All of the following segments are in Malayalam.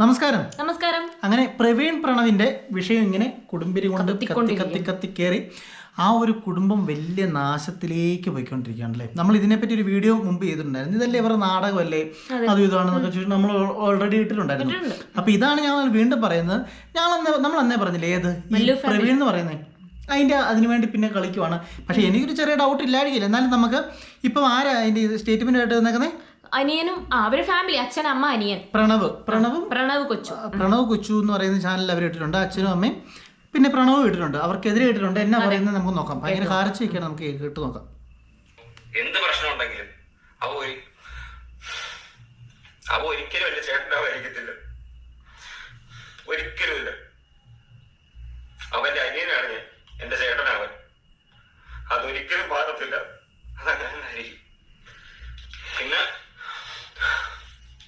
നമസ്കാരം. നമസ്കാരം. അങ്ങനെ പ്രവീൺ പ്രണവിന്റെ വിഷയം ഇങ്ങനെ കുടുംബരി കൊണ്ട് കത്തി കത്തി കത്തി കയറി ആ ഒരു കുടുംബം വലിയ നാശത്തിലേക്ക് പോയിക്കൊണ്ടിരിക്കുകയാണല്ലേ? നമ്മൾ ഇതിനെപ്പറ്റി ഒരു വീഡിയോ മുമ്പ് ചെയ്തിട്ടുണ്ടായിരുന്നു. ഇതല്ലേ ഇവരുടെ നാടകമല്ലേ? അതും. ഇതാണെന്നൊക്കെ ചോദിച്ചു നമ്മൾ ഓൾറെഡി ഇട്ടിട്ടുണ്ടായിരുന്നു. അപ്പൊ ഇതാണ് ഞങ്ങൾ വീണ്ടും പറയുന്നത്. ഞങ്ങൾ നമ്മൾ അന്നേ പറഞ്ഞില്ലേ ഏത്? പ്രവീൺ എന്ന് പറയുന്നത്. അതിന്റെ അതിനുവേണ്ടി പിന്നെ കളിക്കുവാണ്. പക്ഷെ എനിക്കൊരു ചെറിയ ഡൗട്ട് ഇല്ലായിരിക്കില്ല. എന്നാലും നമുക്ക് ഇപ്പം ആരാ അതിന്റെ സ്റ്റേറ്റ്മെന്റ് ആയിട്ട് വന്നേക്കുന്നത് അനിയനും ആ അവർ ഫാമിലി അച്ഛൻ അമ്മ അനിയൻ. പ്രണവ് പ്രണവും പ്രണവ് കൊച്ചു. പ്രണവ് കൊച്ചു എന്ന് പറയുന്ന ചാനലിൽ അവർ ഇട്ടിട്ടുണ്ട്. അച്ഛനും അമ്മയും പിന്നെ പ്രണവ് ഇട്ടിട്ടുണ്ട്. അവർക്കെതിരെ ഇട്ടിട്ടുണ്ട്. എന്നാ പറയുന്നത് നമുക്ക് നോക്കാം. ഭയങ്കര കാർച്ചയൊക്കെയാണ് നമുക്ക് കേട്ട് നോക്കാം. എന്ത് പ്രശ്നം ഉണ്ടെങ്കിലും അവ ഒരു അവ ഒരിക്കലും എന്റെ ചേട്ടനാവായിരിക്കത്തില്ല ഒരിക്കലുമില്ല അവന്റെ അനിയനാണ് ഞാൻ എന്റെ ചേട്ടനാവൻ അതൊരിക്കലും മാറത്തില്ല അതങ്ങനായിരിക്കും പിന്നെ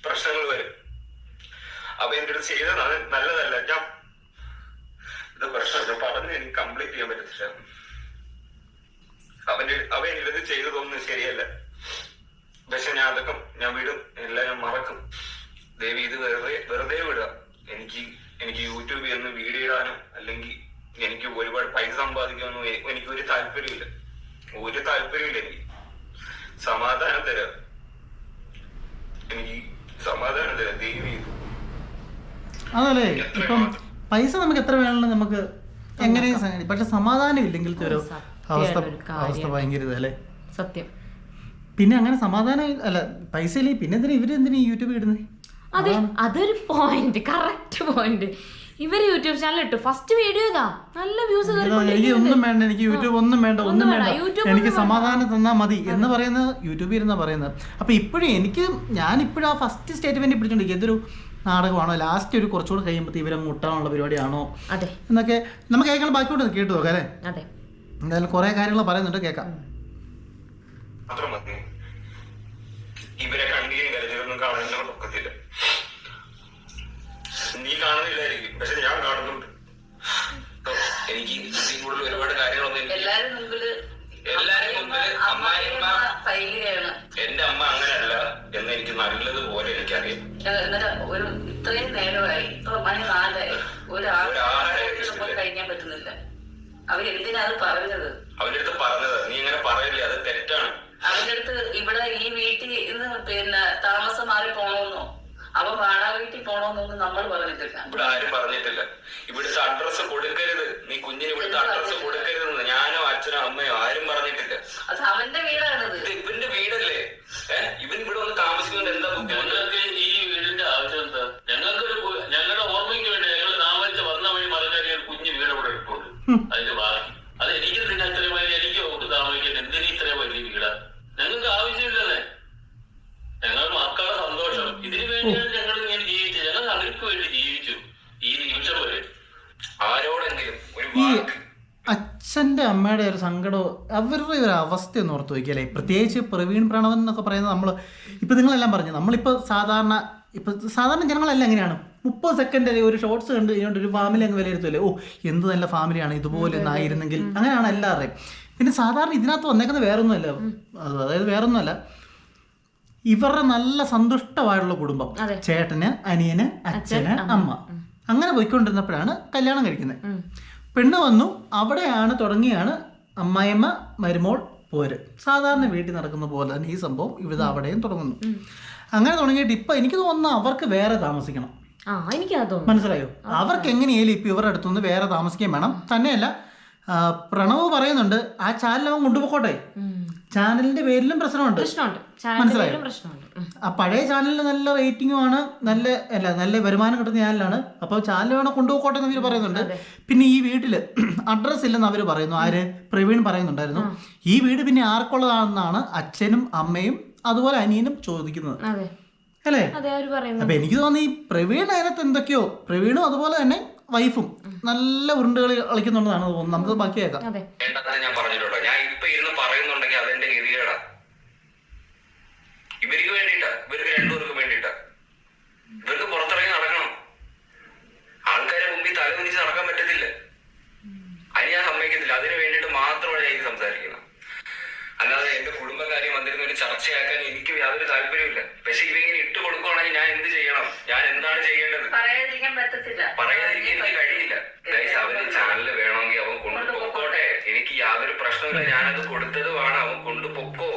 പ്രശ്നങ്ങൾ വരും അവ എന്റെ അടുത്ത് ചെയ്തത് ന- നല്ലതല്ല ഞാൻ ഇത് പ്രശ്നം പറഞ്ഞ് എനിക്ക് കംപ്ലീറ്റ് ചെയ്യാൻ പറ്റത്തില്ല അവന്റെ അവൻ ഇത് ചെയ്തതൊന്നും ശരിയല്ല പക്ഷെ ഞാൻ അതൊക്കെ ഞാൻ വിടും എല്ലാം ഞാൻ മറക്കും ദേവി ഇത് വെറുതെ വെറുതെ വിടുക. എനിക്ക് എനിക്ക് യൂട്യൂബിൽ നിന്ന് വീഡിയോ ഇടാനോ അല്ലെങ്കിൽ എനിക്ക് ഒരുപാട് പൈസ സമ്പാദിക്കാനോ എനിക്ക് ഒരു താല്പര്യമില്ല ഒരു താല്പര്യമില്ല എനിക്ക്. സമാധാനം തരാ. എനിക്ക് സമാധാനം തരാ. ദേവി അതല്ലേ? ഇപ്പം പൈസ നമുക്ക് എത്ര വേണമെങ്കിലും നമുക്ക് എങ്ങനെയും സംഗതി പക്ഷെ സമാധാനം ഇല്ലെങ്കിൽ ഒരു അവസ്ഥ. അവസ്ഥ ഭയങ്കര ഇതല്ലേ സത്യം. പിന്നെ അങ്ങനെ സമാധാനം അല്ല പൈസ ഇല്ലേ പിന്നെ എന്തിനാ ഇവർ എന്തിനാ യൂട്യൂബ് ഇടുന്നത്? അതെ അതൊരു പോയിന്റ് കറക്റ്റ് പോയിന്റ് ഇവർ യൂട്യൂബ് ചാനൽ ഇട്ടു. ഫസ്റ്റ് വീഡിയോ ഇതാ. നല്ല വ്യൂസ് എനിക്ക് ഒന്നും വേണ്ട എനിക്ക് യൂട്യൂബ് ഒന്നും വേണ്ട ഒന്നും വേണ്ട. എനിക്ക് സമാധാനം തന്നാ മതി എന്ന് പറയുന്നത് യൂട്യൂബിൽ ഇരുന്നാ പറയുന്നത്. അപ്പൊ ഇപ്പോഴും എനിക്ക് ഞാൻ ഇപ്പോഴും ആ ഫസ്റ്റ് സ്റ്റേറ്റ്മെന്റ് പിടിച്ചോണ്ടിരിക്കും ഇതൊരു നാടകമാണോ? ലാസ്റ്റ് ഒരു കുറച്ചുകൂടെ കഴിയുമ്പോൾ ഇവരെ മുട്ടാനുള്ള പരിപാടിയാണോ? അതെ. എന്നൊക്കെ നമുക്ക് കേൾക്കണം ബാക്കിയോട്ട് കേട്ടു നോക്കാം അല്ലേ? അതെ. എന്തായാലും കുറെ കാര്യങ്ങൾ പറയുന്നുണ്ട്. കേൾക്കാം. ഇവരെ കണ്ണീരും കരഞ്ഞിരുന്നും കാണാനൊക്കത്തില്ല നീ കാണുന്നില്ലായിരിക്കും. പക്ഷെ ഞാൻ കാണുന്നുണ്ട്. എനിക്ക് ഇതിൽ കൂടുതൽ ഒരുപാട് കാര്യങ്ങളൊന്നും എനിക്ക് എല്ലാരും മുമ്പിൽ എല്ലാരും മുമ്പിൽ അമ്മായിയമ്മ ഫൈലിയാണ് എന്റെ അമ്മ അങ്ങനല്ല എന്ന് എനിക്ക് നല്ലതുപോലെ എനിക്കറിയാം. ഒരു ഇത്രയും നേരമായി. ഇപ്പൊ മണി നാലായി. ഒരാളെ കഴിക്കാൻ പറ്റുന്നില്ല. അവരെന്തിനാ അത് പറഞ്ഞത്? അവന്റെ അടുത്ത് പറഞ്ഞത്. നീ അങ്ങനെ പറയില്ലേ? അത് തെറ്റാണ്. അവരടുത്ത് അടുത്ത് ഇവിടെ ഈ വീട്ടിൽ ഇന്ന് പിന്നെ താമസം മാറി പോണോന്നോ അവൻ വാടക വീട്ടിൽ പോണോന്നൊന്നും നമ്മൾ പറഞ്ഞിട്ടില്ല. ഇവിടെ ആരും പറഞ്ഞിട്ടില്ല. ഇവിടുത്തെ അഡ്രസ് കൊടുക്കരുത്. നീ കുഞ്ഞിന് ഇവിടുത്തെ അഡ്രസ് കൊടുക്കരുത് ഞാനോ അച്ഛനോ അമ്മയോ ആരും പറഞ്ഞിട്ടില്ല. അത് അവന്റെ ജീവിച്ചു ഈ നിമിഷം വരെ ആരോടെങ്കിലും ഒരു വാക്ക് അച്ഛന്റെ അമ്മയുടെ ഒരു സങ്കടം അവരുടെ ഒരു അവസ്ഥ ഒന്ന് ഓർത്ത് നോക്കിയല്ലേ പ്രത്യേകിച്ച് പ്രവീൺ പ്രണവൻ എന്നൊക്കെ പറയുന്നത് നമ്മൾ ഇപ്പൊ നിങ്ങളെല്ലാം പറഞ്ഞു. നമ്മളിപ്പോൾ സാധാരണ ഇപ്പൊ സാധാരണ ജനങ്ങളെല്ലാം എങ്ങനെയാണ്? മുപ്പത് സെക്കൻഡ് ഒരു ഷോർട്സ് കണ്ട് കഴിഞ്ഞുകൊണ്ട് ഒരു ഫാമിലി അങ്ങ് വിലയിരുത്തുമല്ലേ ഓ എന്ത് നല്ല ഫാമിലിയാണ് ഇതുപോലെ ഒന്നായിരുന്നെങ്കിൽ. അങ്ങനെയാണ് എല്ലാവരുടെയും. പിന്നെ സാധാരണ ഇതിനകത്ത് വന്നേക്കുന്നത് വേറൊന്നുമല്ല. അതായത് വേറൊന്നുമല്ല. ഇവരുടെ നല്ല സന്തുഷ്ടമായിട്ടുള്ള കുടുംബം. ചേട്ടന് അനിയന് അച്ഛന് അമ്മ. അങ്ങനെ പോയിക്കൊണ്ടിരുന്നപ്പോഴാണ് കല്യാണം കഴിക്കുന്നത്. പെണ്ണ് വന്നു അവിടെയാണ് തുടങ്ങിയാണ് അമ്മായിമ്മ മരുമോൾ പോര്. സാധാരണ വീട്ടിൽ നടക്കുന്ന പോലെ തന്നെ ഈ സംഭവം ഇവിടെ അവിടെയും തുടങ്ങുന്നു. അങ്ങനെ തുടങ്ങിയിട്ട് ഇപ്പൊ എനിക്ക് തോന്നുന്നു അവർക്ക് വേറെ താമസിക്കണം. മനസ്സിലായോ? അവർക്ക് എങ്ങനെയായാലും ഇപ്പൊ ഇവരുടെ അടുത്തുനിന്ന് വേറെ താമസിക്കാൻ വേണം. തന്നെയല്ല പ്രണവ് പറയുന്നുണ്ട് ആ ചാലിൽ അവൻ കൊണ്ടുപോയിക്കോട്ടെ ഉം. ചാനലിന്റെ പേരിലും പ്രശ്നമുണ്ട്. പ്രശ്നമുണ്ട്. മനസ്സിലായോ? ചാനലിലും പ്രശ്നമുണ്ട്. ആ പഴയ ചാനലിന് നല്ല റേറ്റിംഗും ആണ് നല്ല അല്ല നല്ല വരുമാനം കിട്ടുന്ന ചാനലാണ്. അപ്പോൾ ചാനൽ വേണം കൊണ്ടുപോകട്ടെ എന്ന് അവർ പറയുന്നുണ്ട്. പിന്നെ ഈ വീട്ടിൽ അഡ്രസ്സ് ഇല്ലെന്ന് അവർ പറയുന്നു. ആര്? പ്രവീൺ പറയുന്നുണ്ടായിരുന്നു. ഈ വീട് പിന്നെ ആർക്കുള്ളതാണെന്നാണ് അച്ഛനും അമ്മയും അതുപോലെ അനിയനും ചോദിക്കുന്നത്. അല്ലേ? അപ്പൊ എനിക്ക് തോന്നുന്നു ഈ പ്രവീൺ അതിനകത്ത് എന്തൊക്കെയോ പ്രവീണും അതുപോലെ തന്നെ വൈഫും നല്ല ഉരുണ്ടുകളി കളിക്കുന്നുണ്ടെന്നാണ് തോന്നുന്നത്. നമുക്ക് ബാക്കി കേൾക്കാം. ഞാൻ പറഞ്ഞിട്ടുണ്ടോ. ഞാൻ ഇപ്പൊ ഇരുന്ന് പറയുന്നുണ്ടെങ്കിൽ അതെന്റെ ഗതികേടാ. ഇവർക്ക് വേണ്ടിട്ടാ ഇവർക്ക് രണ്ടുപേർക്കും വേണ്ടിട്ടാ ഇവർക്ക് പുറത്തിറങ്ങി നടക്കണം. ആൾക്കാരെ മുമ്പിൽ തല കുനിച്ച് നടക്കാൻ പറ്റത്തില്ല. അതിന് ഞാൻ സമ്മതിക്കത്തില്ല. അതിന് വേണ്ടിയിട്ട് മാത്രമാണ് ഞാൻ ഇത് സംസാരിക്കുന്നത്. ചർച്ചയാക്കാൻ എനിക്ക് യാതൊരു താല്പര്യമില്ല പക്ഷെ ഇവയിങ്ങനെ ഇട്ടു കൊടുക്കുകയാണെങ്കിൽ ഞാൻ എന്ത് ചെയ്യണം? ഞാൻ എന്താണ് ചെയ്യേണ്ടത്? പറയാതിരിക്കാൻ പറ്റത്തില്ല. പറയാതിരിക്കാൻ എനിക്ക് കഴിയില്ല. ഗൈസ് അവന് ചാനൽ വേണമെങ്കിൽ അവൻ കൊണ്ടുപോക്കോട്ടെ എനിക്ക് യാതൊരു പ്രശ്നമില്ല ഞാനത് കൊടുത്തതുമാണ്. അവൻ കൊണ്ടുപോക്കോ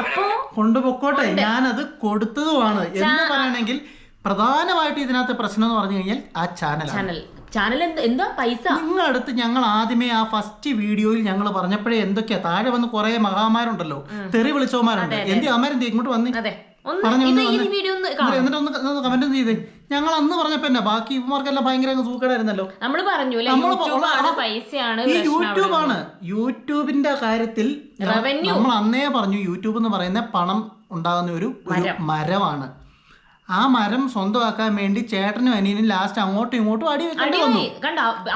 അപ്പോ കൊണ്ടുപോക്കോട്ടെ ഞാനത് കൊടുത്തതുമാണ്. എന്ന് പറയണമെങ്കിൽ പ്രധാനമായിട്ട് ഇതിനകത്ത് പ്രശ്നം എന്ന് പറഞ്ഞു കഴിഞ്ഞാൽ ആ ചാനൽ ചാനൽ എന്ത് പൈസ? നിങ്ങളടുത്ത് ഞങ്ങൾ ആദ്യമേ ആ ഫസ്റ്റ് വീഡിയോയിൽ ഞങ്ങൾ പറഞ്ഞപ്പോഴേ എന്തൊക്കെയാ? താഴെ വന്ന് കുറെ മഹാമാരുണ്ടല്ലോ. തെറി വിളിച്ചവന്മാരുണ്ട്. എന്റെ അമരെന്തി ഇങ്ങോട്ട് വന്നി. എന്നിട്ട് ഒന്ന് കമന്റ് ചെയ്തേ. ഞങ്ങൾ അന്ന് പറഞ്ഞപ്പോ എന്നാ? ബാക്കി ഇവന്മാർക്കെല്ലാം ഭയങ്കര സൂക്കേടായിരുന്നല്ലോ. നമ്മൾ പറഞ്ഞു യൂട്യൂബ് ആണ് പൈസയാണ് ഈ യൂട്യൂബ് ആണ്. യൂട്യൂബിന്റെ കാര്യത്തിൽ നമ്മൾ അന്നേ പറഞ്ഞു യൂട്യൂബ് എന്ന് പറയുന്ന പണം ഉണ്ടാകുന്ന ഒരു മരമാണ്. ആ മരം സ്വന്തമാക്കാൻ വേണ്ടി ചേട്ടനും അനിയനും ലാസ്റ്റ് അങ്ങോട്ടും ഇങ്ങോട്ടും അടി വെക്കേണ്ടി വന്നു.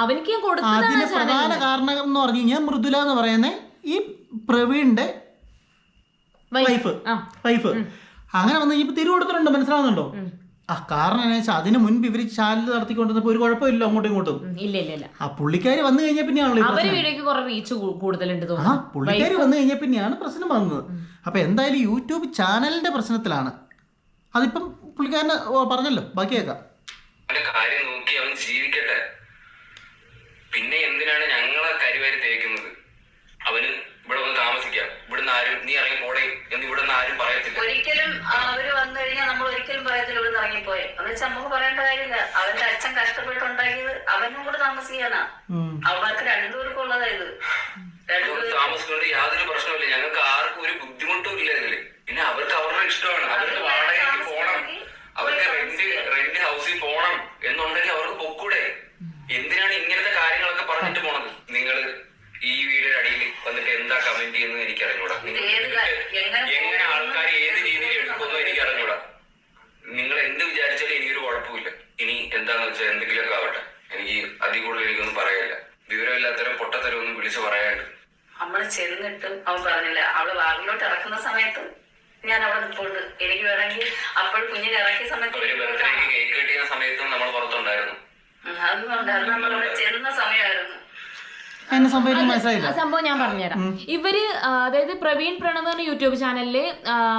അവനിക്ക് അതിന് പ്രധാന കാരണം എന്ന് പറഞ്ഞു കഴിഞ്ഞാൽ മൃദുല എന്ന് പറയുന്ന ഈ പ്രവീണിന്റെ വൈഫ് വൈഫ് അങ്ങനെ വന്ന് ഇപ്പൊ തിരു കൊടുത്തിട്ടുണ്ട് മനസ്സിലാവുന്നുണ്ടോ? ആ കാരണം എന്താ വെച്ചാൽ അതിന് മുൻപ് ഇവർ ചാനൽ നടത്തിക്കൊണ്ടിരുന്നപ്പോ ഒരു കുഴപ്പമില്ല അങ്ങോട്ടും ഇങ്ങോട്ടും. ഇല്ല ഇല്ല ഇല്ല. ആ പുള്ളിക്കാരി വന്നു കഴിഞ്ഞാൽ പിന്നെയാണല്ലോ. റീച്ച് കൂടുതലുണ്ട് പുള്ളിക്കാരി വന്നു കഴിഞ്ഞാൽ പിന്നെയാണ് പ്രശ്നം വന്നത്. അപ്പൊ എന്തായാലും യൂട്യൂബ് ചാനലിന്റെ പ്രശ്നത്തിലാണ്. അതിപ്പം പുള്ളിക്കാരന് പറഞ്ഞല്ലോ ബാക്കി കേൾക്കാം കാര്യം നോക്കി അവൻ ജീവിക്കട്ടെ. പിന്നെ എന്തിനാണ് ഞങ്ങളെ കരുവാരി തേക്കുന്നത്? അവന് ഇവിടെ വന്ന് താമസിക്കാം. ഇവിടുന്ന് ആരും നീ ഇറങ്ങി പോടേ എന്ന് ഇവിടെ നിന്ന് ആരും പറയത്തില്ല. ഒരിക്കലും അവർ വന്നു കഴിഞ്ഞാൽ നമ്മൾ ഒരിക്കലും പറയത്തില്ല ഇവിടെ ഇറങ്ങിപ്പോയെ. എന്ന് വെച്ചാൽ നമുക്ക് പറയേണ്ട കാര്യമില്ല. അവന്റെ അച്ഛൻ കഷ്ടപ്പെട്ടുണ്ടാക്കിയത് അവനും കൂടെ താമസിക്കാനാ. അവർക്ക് രണ്ടുപേർക്കും ഉള്ളതാ ഇത്. രണ്ടുപേരും താമസിക്കുന്നത് യാതൊരു പ്രശ്നമില്ല ഞങ്ങൾക്ക് ആർക്കും ഒരു ബുദ്ധിമുട്ടും ഇല്ല ഇതിൽ പിന്നെ അവർക്ക് അവരുടെ ഇഷ്ടമാണ് അവർക്ക് വാടകയ്ക്ക് പോണം അവർക്ക് റെന്റ് റെന്റ് ഹൗസിൽ പോണം എന്നുണ്ടെങ്കിൽ അവർക്ക് പൊക്കൂടെ എന്തിനാണ് ഇങ്ങനത്തെ കാര്യങ്ങളൊക്കെ പറഞ്ഞിട്ട് പോണത് നിങ്ങൾ ഈ വീഡിയോയുടെ അടിയിൽ വന്നിട്ട് എന്താ കമന്റ് ചെയ്യുന്നത് എനിക്ക് അറിഞ്ഞൂടാ നിങ്ങൾ ഏത് കാര്യം- എങ്ങനെ എങ്ങനെ ആൾക്കാർ ഏത് രീതിയിൽ എടുക്കുമെന്ന് എനിക്ക് അറിഞ്ഞൂടാ നിങ്ങൾ എന്ത് വിചാരിച്ചാലും എനിക്കൊരു കുഴപ്പമില്ല ഇനി എന്താന്ന് വെച്ചാൽ എന്തെങ്കിലുമൊക്കെ ആവട്ടെ എനിക്ക് അതിൽ കൂടുതൽ എനിക്കൊന്നും പറയാനില്ല വിവരമില്ലാത്തരം പൊട്ടത്തരം ഒന്നും വിളിച്ച് പറയാനുണ്ട് നമ്മൾ ചെന്നിട്ടും അവൻ പറഞ്ഞില്ല അവൾ വാറിലോട്ട് ഇറക്കുന്ന സമയത്ത് ഞാൻ അവിടെ നിൽപ്പുണ്ട് എനിക്ക് വേണമെങ്കിൽ അപ്പോൾ കുഞ്ഞിനെ ഇറക്കിയ സമയത്ത് അവർ എനിക്ക് പോയി ബർത്ത്ഡേക്ക് കാണാം. കേക്ക് കെട്ടിയ സമയത്തും നമ്മൾ പുറത്തുണ്ടായിരുന്നു ഉം, അതൊന്നും ഉണ്ടായിരുന്നു നമ്മൾ അവിടെ ചെന്ന സമയമായിരുന്നു മനസ്സിലായില്ല. ആ സംഭവം ഞാൻ പറഞ്ഞുതരാം. ഇവർ അതായത് പ്രവീൺ പ്രണവ് എന്ന് പറഞ്ഞ യൂട്യൂബ് ചാനലിൽ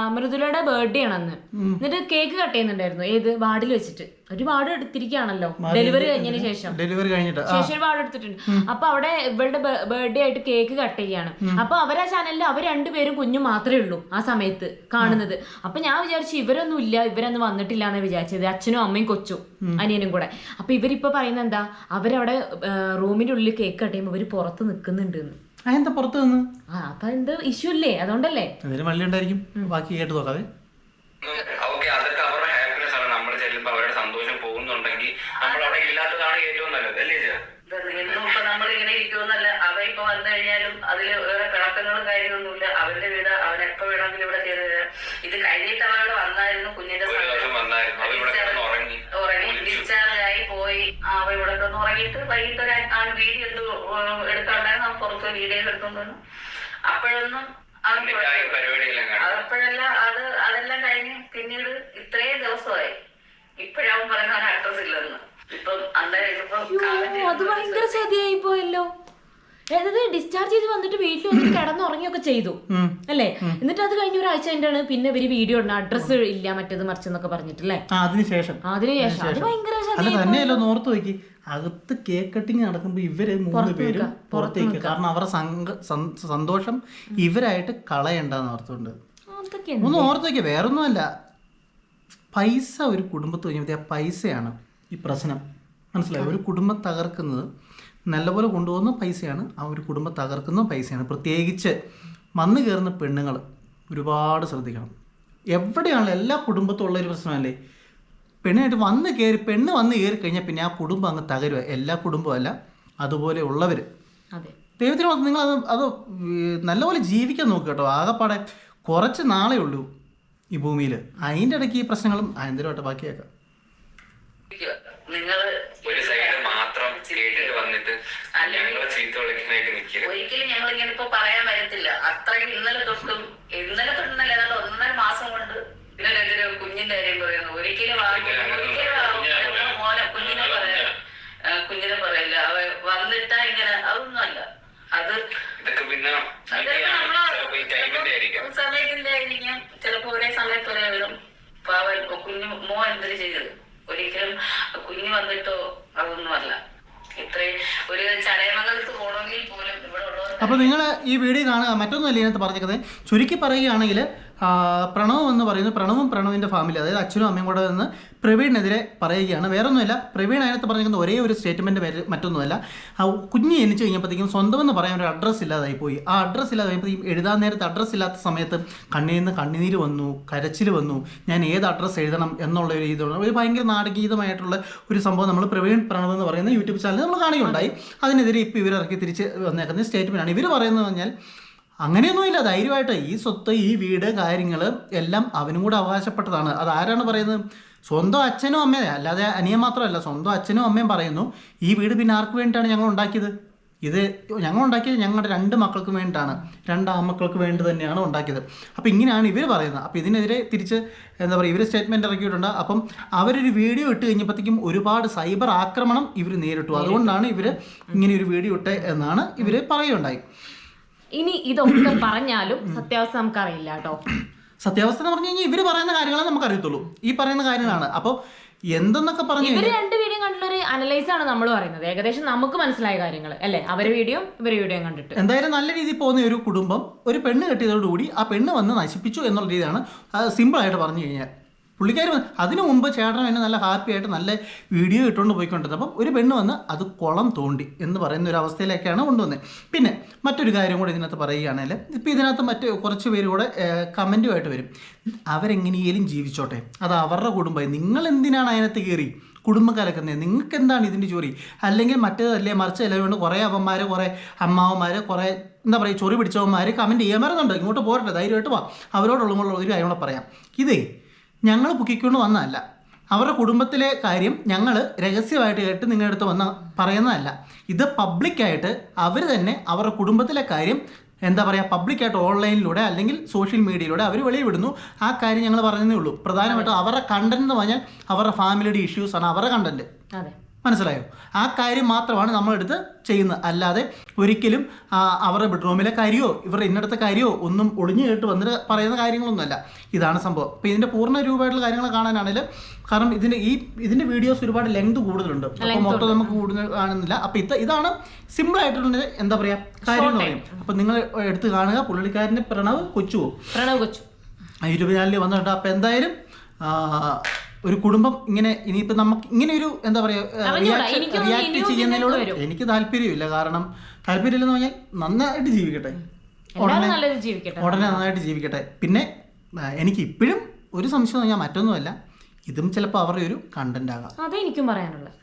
മൃദുലയുടെ ബർത്ത്ഡേ ആണെന്ന്. എന്നിട്ട് കേക്ക് കട്ട് ചെയ്യുന്നുണ്ടായിരുന്നു. ഏത്? വാർഡിൽ വെച്ചിട്ട്. ഒരു വാർഡ് എടുത്തിരിക്കുകയാണല്ലോ. ഡെലിവറി കഴിഞ്ഞതിന് ശേഷം. ഡെലിവറി കഴിഞ്ഞിട്ട് ശേഷം ഒരു വാർഡ് എടുത്തിട്ടുണ്ട്. അപ്പൊ അവിടെ ഇവളുടെ ബർത്ത്ഡേ ആയിട്ട് കേക്ക് കട്ട് ചെയ്യാണ്. അപ്പൊ അവരാ ചാനലിൽ അവർ രണ്ടുപേരും കുഞ്ഞു മാത്രമേ ഉള്ളൂ ആ സമയത്ത് കാണുന്നത്. അപ്പൊ ഞാൻ വിചാരിച്ചു ഇവരൊന്നും ഇല്ല ഇവരൊന്നും വന്നിട്ടില്ല എന്ന് വിചാരിച്ചത്. അച്ഛനും അമ്മയും കൊച്ചും അനിയനും കൂടെ. അപ്പൊ ഇവരിപ്പൊ പറയുന്നത് എന്താ? അവരവിടെ റൂമിന്റെ ഉള്ളിൽ കേക്ക് കട്ട് ചെയ്യുമ്പോൾ ഇവർ പുറത്ത് നിൽക്കുന്നുണ്ട് അതെന്താ പുറത്ത് നിന്ന്? ആ അപ്പൊ എന്ത് ഇഷ്യൂ ഇല്ലേ അതുകൊണ്ടല്ലേ? ഉണ്ടായിരിക്കും. ബാക്കി കേട്ട് നോക്കാതെ കാര്യമൊന്നുമില്ല അവരുടെ വീട് അവൻ എപ്പോ വേണമെങ്കിലും ഇവിടെ കയറി വരാം. ഇത് കഴിഞ്ഞിട്ട് അവ ഇവിടെ വന്നായിരുന്നു. കുഞ്ഞിന്റെ ഉറങ്ങി. ഉറങ്ങി. ഡിസ്ചാർജ് ആയി പോയി. അവ ഇവിടെ ഒന്ന് ഉറങ്ങിയിട്ട് വൈകിട്ട് ഒരു ആ വീഡിയോ എന്ത് എടുക്കാണ്ടായിരുന്നു അവൻ പുറത്ത് വീഡിയോ എടുത്തോണ്ട് അപ്പോഴൊന്നും അവൻ പരിപാടിയെല്ലാം അത് അതെല്ലാം കഴിഞ്ഞ് പിന്നീട് ഇത്രയും ദിവസമായി. ഇപ്പോഴവൻ പറയുന്ന ഒരു അഡ്രസ് ഇല്ലെന്ന്. ഇപ്പം അന്നേരം ഇതിപ്പം അത് ഭയങ്കര ചതിയായി പോയല്ലോ. അതായത് ഡിസ്ചാർജ് ചെയ്ത് വന്നിട്ട് വീട്ടിൽ വന്നിട്ട് കിടന്നുറങ്ങിയൊക്കെ ചെയ്തു. അല്ലേ? എന്നിട്ട് അത് കഴിഞ്ഞ ഒരാഴ്ച കഴിഞ്ഞാണ് പിന്നെ ഇവർ വീഡിയോ ഉണ്ട് അഡ്രസ് ഇല്ല മറ്റേത് മറിച്ചെന്നൊക്കെ പറഞ്ഞിട്ടല്ലേ അതിനുശേഷം. അതിന് ശേഷം അതിനുശേഷം. അത് ഭയങ്കര അല്ല ചതിയായി തന്നെയല്ലോ ഒന്ന് ഓർത്ത് നോക്കി. അകത്ത് കേക്ക് കട്ടിങ് നടക്കുമ്പോ ഇവർ മൂന്ന് പേരും പുറത്തേക്ക് കാരണം അവരുടെ സന്തോഷം ഇവരായിട്ട് കളയണ്ടെന്ന് ഓർത്തുണ്ട്. ഒന്ന് ഓർത്തേക്ക് വേറൊന്നും വേറൊന്നുമല്ല. പൈസ ഒരു കുടുംബത്ത് കഴിഞ്ഞാൽ ആ പൈസയാണ് ഈ പ്രശ്നം. മനസ്സിലായി? ഒരു കുടുംബം തകർക്കുന്നത് നല്ലപോലെ കൊണ്ടുപോകുന്ന പൈസയാണ്. ആ ഒരു കുടുംബം തകർക്കുന്ന പൈസയാണ്. പ്രത്യേകിച്ച് വന്നു കയറുന്ന പെണ്ണുങ്ങൾ ഒരുപാട് ശ്രദ്ധിക്കണം. എവിടെയാണ് എല്ലാ കുടുംബത്തും ഉള്ള ഒരു പ്രശ്നമല്ലേ? പെണ്ണായിട്ട് വന്ന് കയറി പെണ്ണ് വന്ന് കയറി കഴിഞ്ഞാൽ പിന്നെ ആ കുടുംബം അങ്ങ് തകരുക എല്ലാ കുടുംബവും അല്ല അതുപോലെ ഉള്ളവർ അതെ. ദൈവത്തിന് നിങ്ങൾ അത് അത് നല്ലപോലെ ജീവിക്കാൻ നോക്കുക കേട്ടോ. ആകെപ്പാടെ കുറച്ച് നാളേ ഉള്ളൂ ഈ ഭൂമിയിൽ അതിന്റെ ഇടയ്ക്ക് ഈ പ്രശ്നങ്ങളും അനന്തരമായിട്ട് ബാക്കിയാക്കാം. നിങ്ങൾ ഒരിക്കലും ഞങ്ങൾ ഇങ്ങനെ ഇപ്പൊ പറയാൻ വരത്തില്ല. അത്രയും ഇന്നലെ തൊട്ടും ഇന്നലെ തൊട്ടുന്നല്ല ഏതാണ്ട് ഒന്നര മാസം കൊണ്ട് പിന്നെ രണ്ടര കുഞ്ഞിന്റെ കാര്യം പറയുന്നു ഒരിക്കലും ഒരിക്കലും മോനെ കുഞ്ഞിനെ പറയാ. കുഞ്ഞിനെ പറയില്ല അവ വന്നിട്ടാ ഇങ്ങനെ അതൊന്നുമല്ല അത് ഇതൊക്കെ പിന്നെ സമയത്തിന്റെ ആയിരിക്കാം. ചിലപ്പോ ഒരേ സമയത്ത് ഒരേ വരും. പാവൻ കുഞ്ഞു മോ എന്തിനു ചെയ്തത്? ഒരിക്കലും കുഞ്ഞു വന്നിട്ടോ അതൊന്നുമല്ല ഒരു പോലും അപ്പോൾ നിങ്ങൾ ഈ വീഡിയോ കാണുക മറ്റൊന്നുമല്ല ഇതിനകത്ത് പറഞ്ഞിരിക്കുന്നത് ചുരുക്കി പറയുകയാണെങ്കിൽ പ്രണവ് എന്ന് പറയുന്നത് പ്രണവും പ്രണവിന്റെ ഫാമിലി അതായത് അച്ഛനും അമ്മയും കൂടെ നിന്ന് പ്രവീണിനെതിരെ പറയുകയാണ്. വേറൊന്നുമില്ല പ്രവീൺ അതിനകത്ത് പറഞ്ഞിരിക്കുന്ന ഒരേ ഒരു സ്റ്റേറ്റ്മെന്റ് മറ്റൊന്നുമല്ല. കുഞ്ഞ് ജനിച്ചു കഴിഞ്ഞപ്പോഴത്തേക്കും സ്വന്തം എന്ന് പറയാൻ ഒരു അഡ്രസ്സ് ഇല്ലാതായി പോയി. ആ അഡ്രസ്സ് ഇല്ലാതെ എഴുതാൻ നേരത്തെ അഡ്രസ്സ് ഇല്ലാത്ത സമയത്ത് കണ്ണിൽ നിന്ന് കണ്ണുനീര് വന്നു കരച്ചിൽ വന്നു. ഞാൻ ഏത് അഡ്രസ്സ് എഴുതണം എന്നുള്ള ഒരു ഇതുള്ള ഒരു ഭയങ്കര നാടകീയമായിട്ടുള്ള ഒരു സംഭവം നമ്മൾ പ്രവീൺ പ്രണവ് എന്ന് പറയുന്ന യൂട്യൂബ് ചാനൽ നമ്മൾ കാണുകയുണ്ടായി. അതിനെതിരെ ഇപ്പോൾ ഇവരിറക്കി തിരിച്ച് വന്നേക്കുന്ന സ്റ്റേറ്റ്മെന്റാണ് ഇവർ പറയുന്നത് പറഞ്ഞാൽ അങ്ങനെയൊന്നുമില്ല ധൈര്യമായിട്ട് ഈ സ്വത്ത് ഈ വീട് കാര്യങ്ങൾ എല്ലാം അവനും കൂടെ അവകാശപ്പെട്ടതാണ്. അത് ആരാണ് പറയുന്നത്? സ്വന്തം അച്ഛനും അമ്മയും അല്ലാതെ അനിയൻ മാത്രമല്ല സ്വന്തം അച്ഛനും അമ്മയും പറയുന്നു ഈ വീട് പിന്നെ ആർക്ക് വേണ്ടിയിട്ടാണ് ഞങ്ങൾ ഉണ്ടാക്കിയത്? ഇത് ഞങ്ങൾ ഉണ്ടാക്കിയത് ഞങ്ങളുടെ രണ്ട് മക്കൾക്ക് വേണ്ടിയിട്ടാണ്. രണ്ട് ആമക്കൾക്ക് വേണ്ടി തന്നെയാണ് ഉണ്ടാക്കിയത്. അപ്പോൾ ഇങ്ങനെയാണ് ഇവർ പറയുന്നത്. അപ്പോൾ ഇതിനെതിരെ തിരിച്ച് എന്താ പറയുക ഇവർ സ്റ്റേറ്റ്മെന്റ് ഇറക്കിയിട്ടുണ്ട്. അപ്പം അവരൊരു വീഡിയോ ഇട്ട് കഴിഞ്ഞപ്പോഴത്തേക്കും ഒരുപാട് സൈബർ ആക്രമണം ഇവർ നേരിട്ടു. അതുകൊണ്ടാണ് ഇവർ ഇങ്ങനെ ഒരു വീഡിയോ ഇട്ടേ എന്നാണ് ഇവർ പറയുകയുണ്ടായി. ഇനി ഇതൊക്കെ പറഞ്ഞാലും സത്യാവസ്ഥ നമുക്കറിയില്ല കേട്ടോ. സത്യാവസ്ഥ എന്ന് പറഞ്ഞു കഴിഞ്ഞാൽ ഇവർ പറയുന്ന കാര്യങ്ങളെ നമുക്ക് അറിയത്തുള്ളൂ ഈ പറയുന്ന കാര്യങ്ങളാണ്. അപ്പോൾ എന്തെന്നൊക്കെ പറഞ്ഞു ഇവർ രണ്ട് വീഡിയോ കണ്ടുള്ളൊരു അനലൈസ് ആണ് നമ്മൾ പറയുന്നത്. ഏകദേശം നമുക്ക് മനസ്സിലായ കാര്യങ്ങൾ അല്ലേ? അവരെ വീഡിയോ ഇവരെ വീഡിയോ കണ്ടിട്ട്. എന്തായാലും നല്ല രീതിയിൽ പോകുന്ന ഒരു കുടുംബം ഒരു പെണ്ണ് കെട്ടിയതോടുകൂടി ആ പെണ്ണ് വന്ന് നശിപ്പിച്ചു എന്നുള്ള രീതിയാണ് സിമ്പിളായിട്ട് പറഞ്ഞു കഴിഞ്ഞാൽ. പുള്ളിക്കാർ അതിനു മുമ്പ് ചേട്ടൻ എന്നെ നല്ല ഹാപ്പി ആയിട്ട് നല്ല വീഡിയോ ഇട്ടുകൊണ്ട് പോയിക്കൊണ്ടിരുന്നത് അപ്പം ഒരു പെണ്ണ് വന്ന് അത് കുളം തോണ്ടി എന്ന് പറയുന്ന ഒരു അവസ്ഥയിലേക്കാണ് കൊണ്ടുവന്നത് പിന്നെ മറ്റൊരു കാര്യം കൂടി ഇതിനകത്ത് പറയുകയാണെങ്കിൽ ഇപ്പോൾ ഇതിനകത്ത് മറ്റ് കുറച്ച് പേര് കൂടെ കമന്റുമായിട്ട് വരും. അവരെങ്ങനെയും ജീവിച്ചോട്ടെ. അത് അവരുടെ കുടുംബമായി. നിങ്ങൾ എന്തിനാണ് അതിനകത്ത് കയറി? കുടുംബം കലക്കുന്നത് നിങ്ങൾക്ക് എന്താണ് ഇതിന്റെ ജോലി? അല്ലെങ്കിൽ മറ്റേതല്ലേ മറിച്ച് കൊണ്ട് കുറേ അവന്മാർ കുറേ അമ്മാവന്മാർ കുറേ എന്താ പറയുക ചൊറി പിടിച്ചവന്മാർ കമന്റ് ചെയ്യാൻ ഇങ്ങോട്ട് പോരട്ടെ ധൈര്യമായിട്ട് വാ. അവരോടുള്ള ഒരു കാര്യം കൂടെ പറയാം. ഇതേ ഞങ്ങൾ പൊക്കിക്കൊണ്ട് വന്നതല്ല. അവരുടെ കുടുംബത്തിലെ കാര്യം ഞങ്ങൾ രഹസ്യമായിട്ട് കേട്ട് നിങ്ങളുടെ അടുത്ത് വന്ന പറയുന്നതല്ല. ഇത് പബ്ലിക്കായിട്ട് അവർ തന്നെ അവരുടെ കുടുംബത്തിലെ കാര്യം എന്താ പറയുക പബ്ലിക്കായിട്ട് ഓൺലൈനിലൂടെ അല്ലെങ്കിൽ സോഷ്യൽ മീഡിയയിലൂടെ അവർ വെളിവിടുന്നു ആ കാര്യം ഞങ്ങൾ പറഞ്ഞതേ ഉള്ളൂ. പ്രധാനമായിട്ടും അവരുടെ കണ്ടന്റ് എന്ന് പറഞ്ഞാൽ അവരുടെ ഫാമിലിയുടെ ഇഷ്യൂസ് ആണ് അവരുടെ കണ്ടന്റ് അതെ. മനസ്സിലായോ? ആ കാര്യം മാത്രമാണ് നമ്മളെടുത്ത് ചെയ്യുന്നത്. അല്ലാതെ ഒരിക്കലും അവരുടെ ബെഡ്റൂമിലെ കാര്യമോ ഇവരുടെ ഇന്നടത്തെ കാര്യമോ ഒന്നും ഒളിഞ്ഞു കേട്ട് വന്നിട്ട് പറയുന്ന കാര്യങ്ങളൊന്നുമല്ല. ഇതാണ് സംഭവം. അപ്പോൾ ഇതിന്റെ പൂർണ രൂപമായിട്ടുള്ള കാര്യങ്ങൾ കാണാനാണെങ്കിൽ കാരണം ഇതിന്റെ ഈ ഇതിന്റെ വീഡിയോസ് ഒരുപാട് ലെങ്ത് കൂടുതലുണ്ട്. അപ്പോൾ മൊത്തം നമുക്ക് കൂടുതൽ കാണുന്നില്ല. അപ്പോൾ ഇത് ഇതാണ് സിമ്പിൾ ആയിട്ടുള്ള എന്താ പറയുക കാര്യം എന്ന് പറയും. അപ്പോൾ നിങ്ങൾ എടുത്ത് കാണുക പുള്ളിക്കാരന്റെ പ്രണവ് കൊച്ചുവോ? പ്രണവ് കൊച്ചു. യൂട്യൂബ് ചാനലിൽ വന്നിട്ട് അപ്പോൾ എന്തായാലും ഒരു കുടുംബം ഇങ്ങനെ ഇനിയിപ്പോ നമുക്ക് ഇങ്ങനെ ഒരു എന്താ തോന്നുന്നു റിയാക്ട് ചെയ്യുന്നതിനോട് എനിക്ക് താല്പര്യമില്ല. കാരണം താല്പര്യമില്ലെന്ന് പറഞ്ഞാൽ നന്നായിട്ട് ജീവിക്കട്ടെ. ഉടനെ ഉടനെ നന്നായിട്ട് ജീവിക്കട്ടെ. പിന്നെ എനിക്ക് ഇപ്പോഴും ഒരു സംശയം ഞാൻ മറ്റൊന്നുമല്ല. ഇതും ചിലപ്പോൾ അവരുടെ ഒരു കണ്ടന്റ് ആകാം. അതെ എനിക്കും പറയാനുള്ളത്.